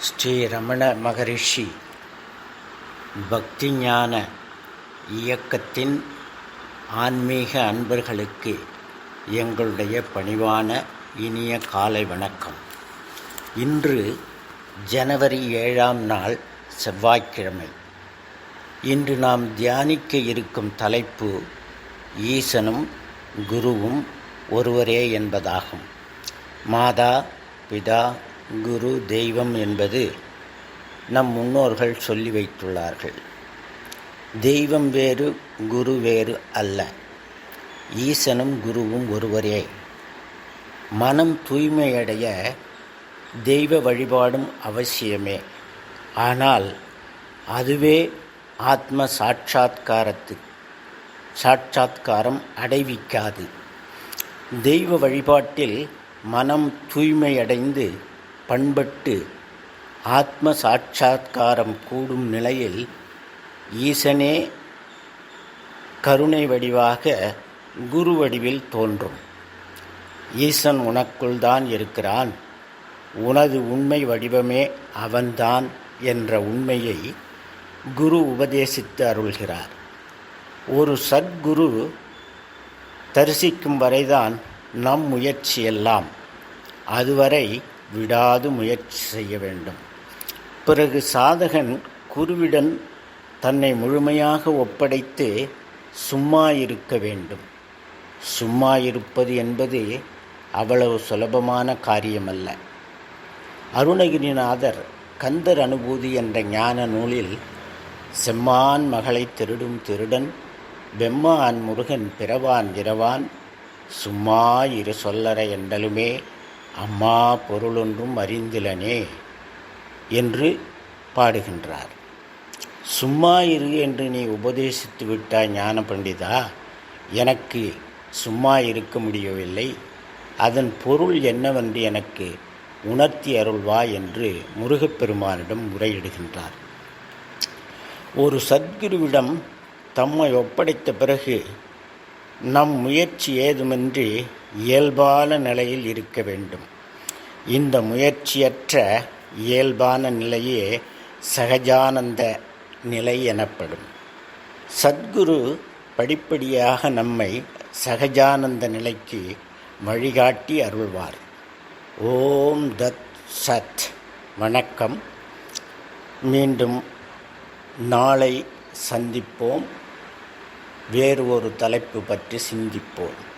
ஸ்ரீ ரமண மகரிஷி பக்திஞான இயக்கத்தின் ஆன்மீக அன்பர்களுக்கு எங்களுடைய பணிவான இனிய காலை வணக்கம். இன்று ஜனவரி ஏழாம் நாள் செவ்வாய்க்கிழமை. இன்று நாம் தியானிக்க இருக்கும் தலைப்பு ஈசனும் குருவும் ஒருவரே என்பதாகும். மாதா பிதா குரு தெய்வம் என்பது நம் முன்னோர்கள் சொல்லி வைத்துள்ளார்கள். தெய்வம் வேறு குரு வேறு அல்ல. ஈசனும் குருவும் ஒருவரே. மனம் தூய்மையடைய தெய்வ வழிபாடும் அவசியமே. ஆனால் அதுவே ஆத்ம சாட்சாத்காரத்து சாட்சாத்காரம் அடைவிக்காது. தெய்வ வழிபாட்டில் மனம் தூய்மையடைந்து பண்பட்டு ஆத்ம சாட்சாத்காரம் கூடும் நிலையில் ஈசனே கருணை வடிவாக குரு வடிவில் தோன்றும். ஈசன் உனக்குள் தான் இருக்கிறான். உனது உண்மை வடிவமே அவன்தான் என்ற உண்மையை குரு உபதேசித்து அருள்கிறார். ஒரு சத்குரு தரிசிக்கும் வரைதான் நம் முயற்சியெல்லாம். அதுவரை விடாது முயற்சி செய்ய வேண்டும். பிறகு சாதகன் குருவிடன் தன்னை முழுமையாக ஒப்படைத்து சும்மா இருக்க வேண்டும். சும்மா இருப்பது என்பது அவ்வளவு சுலபமான காரியமல்ல. அருணகிரிநாதர் கந்தர் அனுபூதி என்ற ஞான நூலில் செம்மான் மகளை திருடும் திருடன் பெம்மான் முருகன் பிறவான் இரவான் சும்மா இரு சொல்லற என்றலுமே அம்மா பொருளொன்றும் அறிந்திலனே என்று பாடுகின்றார். சும்மா இரு என்று நீ உபதேசித்து விட்டாய் ஞான பண்டிதா எனக்கு சும்மா இருக்க முடியவில்லை. அதன் பொருள் என்னவென்று எனக்கு உணர்த்தி அருள்வா என்று முருகப்பெருமானிடம் முறையிடுகின்றார். ஒரு சத்குருவிடம் தம்மை ஒப்படைத்த பிறகு நம் முயற்சி ஏதுமின்றி இயல்பான நிலையில் இருக்க வேண்டும். இந்த முயற்சியற்ற இயல்பான நிலையே சகஜானந்த நிலை எனப்படும். சத்குரு படிப்படியாக நம்மை சகஜானந்த நிலைக்கு வழிகாட்டி அருள்வார். ஓம் தத் சத். வணக்கம். மீண்டும் நாளை சந்திப்போம். வேறு ஒரு தலைப்பு பற்றி சிந்திப்போம்.